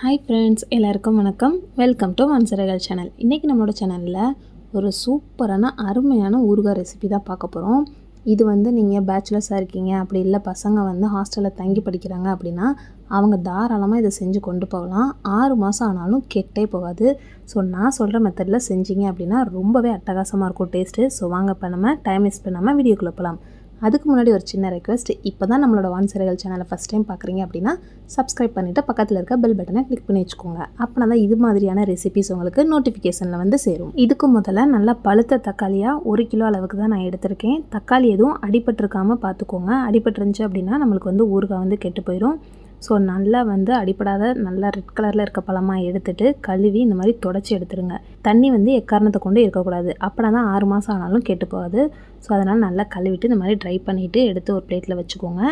Hi friends எல்லாருக்கும் வணக்கம். Welcome to மன்சரகல் channel இன்றைக்கி நம்மளோட சேனலில் ஒரு சூப்பரான அருமையான ஊறுகாய் ரெசிபி தான் பார்க்க போகிறோம் இது வந்து நீங்கள் பேச்சுலர்ஸாக இருக்கீங்க அப்படி இல்லை பசங்க வந்து ஹாஸ்டலில் தங்கி படிக்கிறாங்க அப்படின்னா அவங்க தாராளமாக இதை செஞ்சு கொண்டு போகலாம். ஆறு மாதம் ஆனாலும் கெட்டே போகாது. ஸோ நான் சொல்கிற மெத்தடில் செஞ்சீங்க அப்படின்னா ரொம்பவே அட்டகாசமாக இருக்கும் டேஸ்ட்டு ஸோ வாங்க இப்போ நம்ம டைம் வேஸ்ட் பண்ணாமல் வீடியோக்குள்ளே போகலாம் அதுக்கு முன்னாடி ஒரு சின்ன ரெக்வெஸ்ட் இப்போ தான் நம்மளோட வான் சிறைகள் சேனலை ஃபஸ்ட் டைம் பார்க்குறீங்க அப்படின்னா சப்ஸ்கிரைப் பண்ணிவிட்டு பக்கத்தில் இருக்க பெல் பட்டனை கிளிக் பண்ணி வச்சுக்கோங்க. அப்போனா தான் இது மாதிரியான ரெசிபிஸ் உங்களுக்கு நோட்டிஃபிகேஷனில் வந்து சேரும். இதுக்கு முதல்ல நல்லா பழுத்த தக்காளியாக ஒரு கிலோ அளவுக்கு தான் நான் எடுத்திருக்கேன். தக்காளி எதுவும் அடிபட்டிருக்காமல் பார்த்துக்கோங்க அடிபட்டுருந்துச்சு அப்படின்னா நம்மளுக்கு வந்து ஊறுகாய் வந்து கெட்டு போயிடும் ஸோ நல்லா வந்து அடிப்படாத நல்லா ரெட் கலரில் இருக்க பழமாக எடுத்துட்டு கழுவி இந்த மாதிரி தொடச்சி எடுத்துருங்க. தண்ணி வந்து எக்காரணத்தை கொண்டு இருக்கக்கூடாது. அப்படின்னா தான் ஆறு மாதம் ஆனாலும் கெட்டு போகாது. ஸோ அதனால் நல்லா கழுவிட்டு இந்த மாதிரி ட்ரை பண்ணிவிட்டு எடுத்து ஒரு பிளேட்டில் வச்சுக்கோங்க.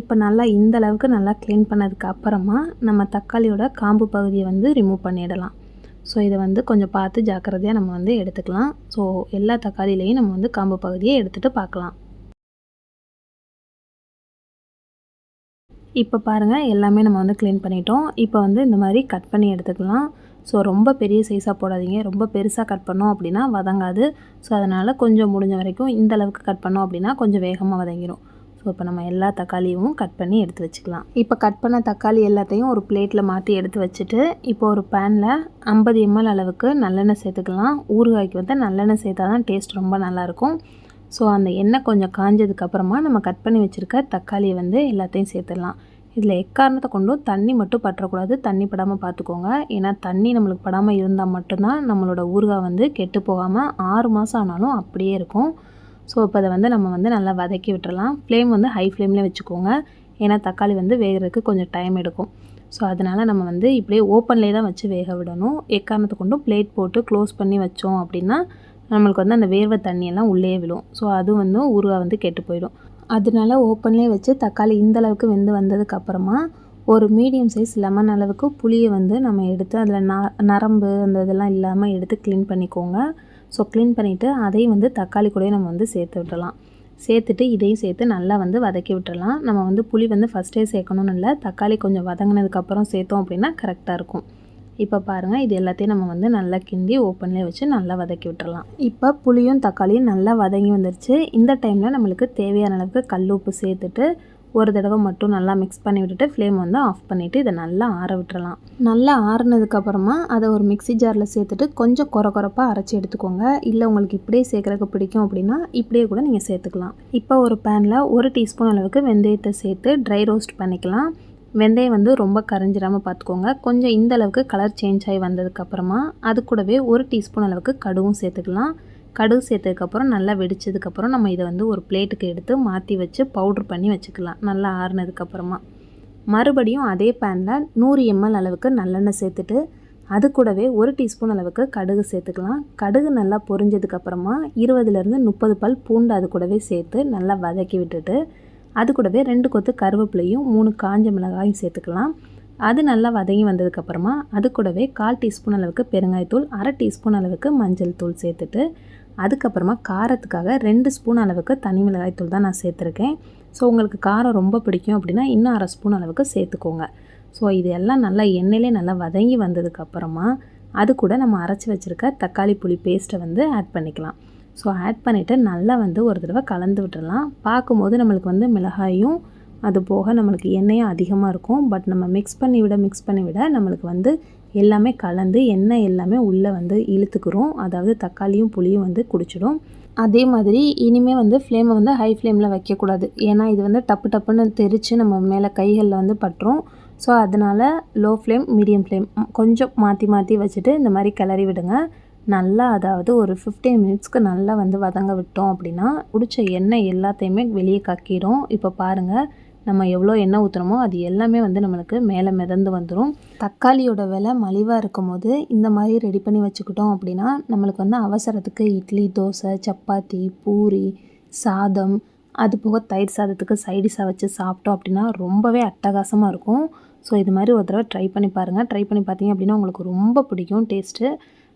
இப்போ நல்லா இந்த அளவுக்கு நல்லா க்ளீன் பண்ணதுக்கு அப்புறமா நம்ம தக்காளியோட காம்பு பகுதியை வந்து ரிமூவ் பண்ணிடலாம். ஸோ இதை வந்து கொஞ்சம் பார்த்து ஜாக்கிரதையாக நம்ம வந்து எடுத்துக்கலாம். ஸோ எல்லா தக்காளியிலையும் நம்ம வந்து காம்பு பகுதியை எடுத்துகிட்டு பார்க்கலாம். இப்போ பாருங்கள் எல்லாமே நம்ம வந்து க்ளீன் பண்ணிட்டோம். இப்போ வந்து இந்த மாதிரி கட் பண்ணி எடுத்துக்கலாம். ஸோ ரொம்ப பெரிய சைஸாக போடாதீங்க. ரொம்ப பெருசாக கட் பண்ணோம் அப்படின்னா வதங்காது. ஸோ அதனால் கொஞ்சம் முடிஞ்ச வரைக்கும் இந்த அளவுக்கு கட் பண்ணோம் அப்படின்னா கொஞ்சம் வேகமாக வதங்கிடும் ஸோ இப்போ நம்ம எல்லா தக்காளியும் கட் பண்ணி எடுத்து வச்சுக்கலாம். இப்போ கட் பண்ண தக்காளி எல்லாத்தையும் ஒரு பிளேட்டில் மாற்றி எடுத்து வச்சுட்டு இப்போ ஒரு பேனில் ஐம்பது எம்எல் அளவுக்கு நல்லெண்ணெய் சேர்த்துக்கலாம். ஊறுகாய்க்கு வந்து நல்லெண்ணெய் சேர்த்தா தான் டேஸ்ட் ரொம்ப நல்லாயிருக்கும் ஸோ அந்த எண்ணெய் கொஞ்சம் காஞ்சதுக்கப்புறமா நம்ம கட் பண்ணி வச்சுருக்க தக்காளியை வந்து எல்லாத்தையும் சேர்த்துடலாம். இதில் எக்காரணத்தை கொண்டும் தண்ணி மட்டும் பற்றக்கூடாது. தண்ணி படாமல் பார்த்துக்கோங்க. ஏன்னா தண்ணி நம்மளுக்கு படாமல் இருந்தால் மட்டும்தான் நம்மளோட ஊறுகாய் வந்து கெட்டு போகாமல் ஆறு மாதம் ஆனாலும் அப்படியே இருக்கும். ஸோ இப்போ அதை வந்து நம்ம வந்து நல்லா வதக்கி விட்டுறலாம். ஃப்ளேம் வந்து ஹை ஃப்ளேம்லேயே வச்சுக்கோங்க. ஏன்னா தக்காளி வந்து வேகிறதுக்கு கொஞ்சம் டைம் எடுக்கும். ஸோ அதனால் நம்ம வந்து இப்படியே ஓப்பன்லேயே தான் வச்சு வேக விடணும். எக்காரணத்தை கொண்டும் பிளேட் போட்டு க்ளோஸ் பண்ணி வச்சோம் அப்படின்னா நம்மளுக்கு வந்து அந்த வேர்வை தண்ணியெல்லாம் உள்ளே விழும். ஸோ அது வந்து ஊறுகாய் வந்து கெட்டு போயிடும். அதனால ஓப்பன்லேயே வச்சு தக்காளி இந்தளவுக்கு வெந்து வந்ததுக்கப்புறமா ஒரு மீடியம் சைஸ் லெமன் அளவுக்கு புளியை வந்து நம்ம எடுத்து அதில் ந நரம்பு அந்த இதெல்லாம் இல்லாமல் எடுத்து க்ளீன் பண்ணிக்கோங்க. ஸோ க்ளீன் பண்ணிவிட்டு அதையும் வந்து தக்காளி கூடயே நம்ம வந்து சேர்த்து விட்டுறலாம். சேர்த்துட்டு இதையும் சேர்த்து நல்லா வந்து வதக்கி விட்டுறலாம். நம்ம வந்து புளி வந்து ஃபஸ்ட்டே சேர்க்கணும்னு இல்லை தக்காளி கொஞ்சம் வதங்கினதுக்கப்புறம் சேர்த்தோம் அப்படின்னா கரெக்டாக இருக்கும். இப்போ பாருங்கள் இது எல்லாத்தையும் நம்ம வந்து நல்லா கிண்டி ஓப்பன்லேயே வச்சு நல்லா வதக்கி விட்டுறலாம். இப்போ புளியும் தக்காளியும் நல்லா வதங்கி வந்துருச்சு. இந்த டைமில் நம்மளுக்கு தேவையான அளவுக்கு கல் உப்பு சேர்த்துட்டு ஒரு தடவை மட்டும் நல்லா மிக்ஸ் பண்ணி விட்டுட்டு ஃப்ளேம் வந்து ஆஃப் பண்ணிவிட்டு இதை நல்லா ஆற விட்டுறலாம். நல்லா ஆறுனதுக்கப்புறமா அதை ஒரு மிக்சி ஜாரில் சேர்த்துட்டு கொஞ்சம் குறை குறைப்பாக அரைச்சி எடுத்துக்கோங்க. இல்லை உங்களுக்கு இப்படியே சேர்க்குறதுக்கு பிடிக்கும் அப்படின்னா இப்படியே கூட நீங்கள் சேர்த்துக்கலாம். இப்போ ஒரு பேனில் ஒரு டீஸ்பூன் அளவுக்கு வெந்தயத்தை சேர்த்து ட்ரை ரோஸ்ட் பண்ணிக்கலாம். வெந்தயம் வந்து ரொம்ப கரைஞ்சிடாமல் பார்த்துக்கோங்க கொஞ்சம் இந்த அளவுக்கு கலர் சேஞ்ச் ஆகி வந்ததுக்கப்புறமா அது கூடவே ஒரு டீஸ்பூன் அளவுக்கு கடுவும் சேர்த்துக்கலாம். கடுகு சேர்த்ததுக்கப்புறம் நல்லா வெடிச்சதுக்கப்புறம் நம்ம இதை வந்து ஒரு பிளேட்டுக்கு எடுத்து மாற்றி வச்சு பவுட்ரு பண்ணி வச்சுக்கலாம். நல்லா ஆறுனதுக்கப்புறமா மறுபடியும் அதே பேனில் நூறு எம்எல் அளவுக்கு நல்லெண்ணெய் சேர்த்துட்டு அது கூடவே ஒரு டீஸ்பூன் அளவுக்கு கடுகு சேர்த்துக்கலாம். கடுகு நல்லா பொரிஞ்சதுக்கப்புறமா இருபதுலேருந்து முப்பது பல் பூண்டு அது கூடவே சேர்த்து நல்லா வதக்கி விட்டுட்டு அது கூடவே ரெண்டு கொத்து கருவேப்பிலையும் மூணு காஞ்ச மிளகாயும் சேர்த்துக்கலாம். அது நல்லா வதங்கி வந்ததுக்கப்புறமா அது கூடவே கால் டீஸ்பூன் அளவுக்கு பெருங்காயத்தூள் அரை டீஸ்பூன் அளவுக்கு மஞ்சள் தூள் சேர்த்துட்டு அதுக்கப்புறமா காரத்துக்காக ரெண்டு ஸ்பூன் அளவுக்கு தனி மிளகாய் தூள் தான் நான் சேர்த்துருக்கேன். ஸோ உங்களுக்கு காரம் ரொம்ப பிடிக்கும் அப்படின்னா இன்னும் அரை ஸ்பூன் அளவுக்கு சேர்த்துக்கோங்க. ஸோ இது எல்லாம் நல்லா எண்ணெயிலே நல்லா வதங்கி வந்ததுக்கப்புறமா அது கூட நம்ம அரைச்சி வச்சுருக்க தக்காளி புளி பேஸ்ட்டை வந்து ஆட் பண்ணிக்கலாம். ஸோ ஆட் பண்ணிவிட்டு நல்லா வந்து ஒரு தடவை கலந்து விட்டுடலாம் பார்க்கும்போது நம்மளுக்கு வந்து மிளகாயும் அது போக நம்மளுக்கு எண்ணெயும் அதிகமாக இருக்கும். பட் நம்ம மிக்ஸ் பண்ணி விட மிக்ஸ் பண்ணி விட நம்மளுக்கு வந்து எல்லாமே கலந்து எண்ணெய் எல்லாமே உள்ளே வந்து இழுத்துக்கிறோம். அதாவது தக்காளியும் புளியும் வந்து குடிச்சிடும். அதே மாதிரி இனிமேல் வந்து ஃப்ளேமை வந்து ஹை ஃப்ளேமில் வைக்கக்கூடாது. ஏன்னா இது வந்து டப்பு டப்புன்னு தெரித்து நம்ம மேலே கைகளில் வந்து பட்டுரும். ஸோ அதனால் லோ ஃப்ளேம் மீடியம் ஃப்ளேம் கொஞ்சம் மாற்றி மாற்றி வச்சுட்டு இந்த மாதிரி கிளறி விடுங்க. நல்லா அதாவது ஒரு ஃபிஃப்டீன் மினிட்ஸ்க்கு நல்லா வந்து வதங்க விட்டோம் அப்படின்னா பிடிச்ச எண்ணெய் எல்லாத்தையுமே வெளியே கக்கிடும் இப்போ பாருங்கள் நம்ம எவ்வளோ எண்ணெய் ஊற்றுறோமோ அது எல்லாமே வந்து நம்மளுக்கு மேலே மிதந்து வந்துடும் தக்காளியோட விலை மலிவாக இருக்கும் போது இந்த மாதிரி ரெடி பண்ணி வச்சுக்கிட்டோம் அப்படின்னா நம்மளுக்கு வந்து அவசரத்துக்கு இட்லி தோசை சப்பாத்தி பூரி சாதம் அது போக தயிர் சாதத்துக்கு சைடிஷாக வச்சு சாப்பிட்டோம் அப்படின்னா ரொம்பவே அட்டகாசமாக இருக்கும். ஸோ இது மாதிரி ஒரு தடவை ட்ரை பண்ணி பாருங்கள் ட்ரை பண்ணி பார்த்தீங்க அப்படின்னா உங்களுக்கு ரொம்ப பிடிக்கும் டேஸ்ட்டு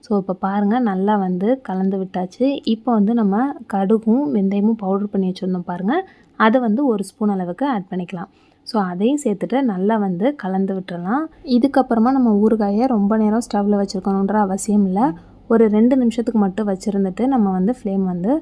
ஸோ இப்போ பாருங்கள் நல்லா வந்து கலந்து விட்டாச்சு. இப்போ வந்து நம்ம கடுகும் வெந்தயமும் பவுடர் பண்ணி வச்சுருந்தோம் பாருங்கள் அதை வந்து ஒரு ஸ்பூன் அளவுக்கு ஆட் பண்ணிக்கலாம். ஸோ அதையும் சேர்த்துட்டு நல்லா வந்து கலந்து விட்டுறலாம். இதுக்கப்புறமா நம்ம ஊறுகாயை ரொம்ப நேரம் ஸ்டவ்வில் வச்சுருக்கணுன்ற அவசியம் இல்லை. ஒரு ரெண்டு நிமிஷத்துக்கு மட்டும் வச்சுருந்துட்டு நம்ம வந்து ஃப்ளேம் வந்து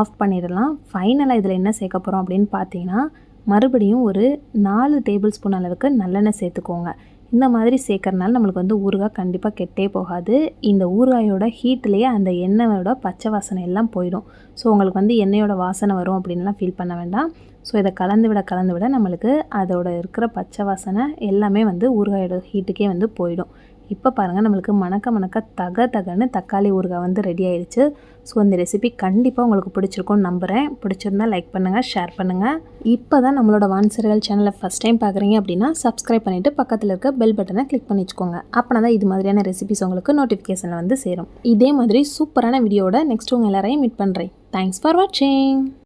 ஆஃப் பண்ணிடலாம். ஃபைனலாக இதில் என்ன சேர்க்க போகிறோம் அப்படின்னு பார்த்தீங்கன்னா மறுபடியும் ஒரு நாலு டேபிள் ஸ்பூன் அளவுக்கு நல்லெண்ணெய் சேர்த்துக்கோங்க. இந்த மாதிரி சேர்க்கறனால நம்மளுக்கு வந்து ஊறுகாய் கண்டிப்பாக கெட்டே போகாது. இந்த ஊறுகாயோட ஹீட்லேயே அந்த எண்ணெயோட பச்சை வாசனை எல்லாம் போயிடும். ஸோ உங்களுக்கு வந்து எண்ணெயோட வாசனை வரும் அப்படின்லாம் ஃபீல் பண்ண வேண்டாம். ஸோ இதை கலந்து விட கலந்து விட நம்மளுக்கு அதோட இருக்கிற பச்சை வாசனை எல்லாமே வந்து ஊறுகாயோட ஹீட்டுக்கே வந்து போயிடும். இப்போ பாருங்கள் நம்மளுக்கு மணக்க மணக்க தக தகன்னு தக்காளி ஊறுகாய் வந்து ரெடி ஆயிடுச்சு. ஸோ இந்த ரெசிபி கண்டிப்பாக உங்களுக்கு பிடிச்சிருக்கும்னு நம்புகிறேன் பிடிச்சிருந்தா லைக் பண்ணுங்கள் ஷேர் பண்ணுங்கள் இப்போ தான் நம்மளோட வான்சர்கள் சேனலை ஃபஸ்ட் டைம் பார்க்குறீங்க அப்படின்னா சப்ஸ்கிரைப் பண்ணிவிட்டு பக்கத்தில் இருக்க பெல் பட்டனை கிளிக் பண்ணி வச்சுக்கோங்க. அப்போனா தான் இது மாதிரியான ரெசிபிஸ் உங்களுக்கு நோட்டிஃபிகேஷனில் வந்து சேரும். இதே மாதிரி சூப்பரான வீடியோட நெக்ஸ்ட் உங்கள் எல்லாரையும் மீட் பண்ணுறேன் தேங்க்ஸ் ஃபார் வாட்சிங்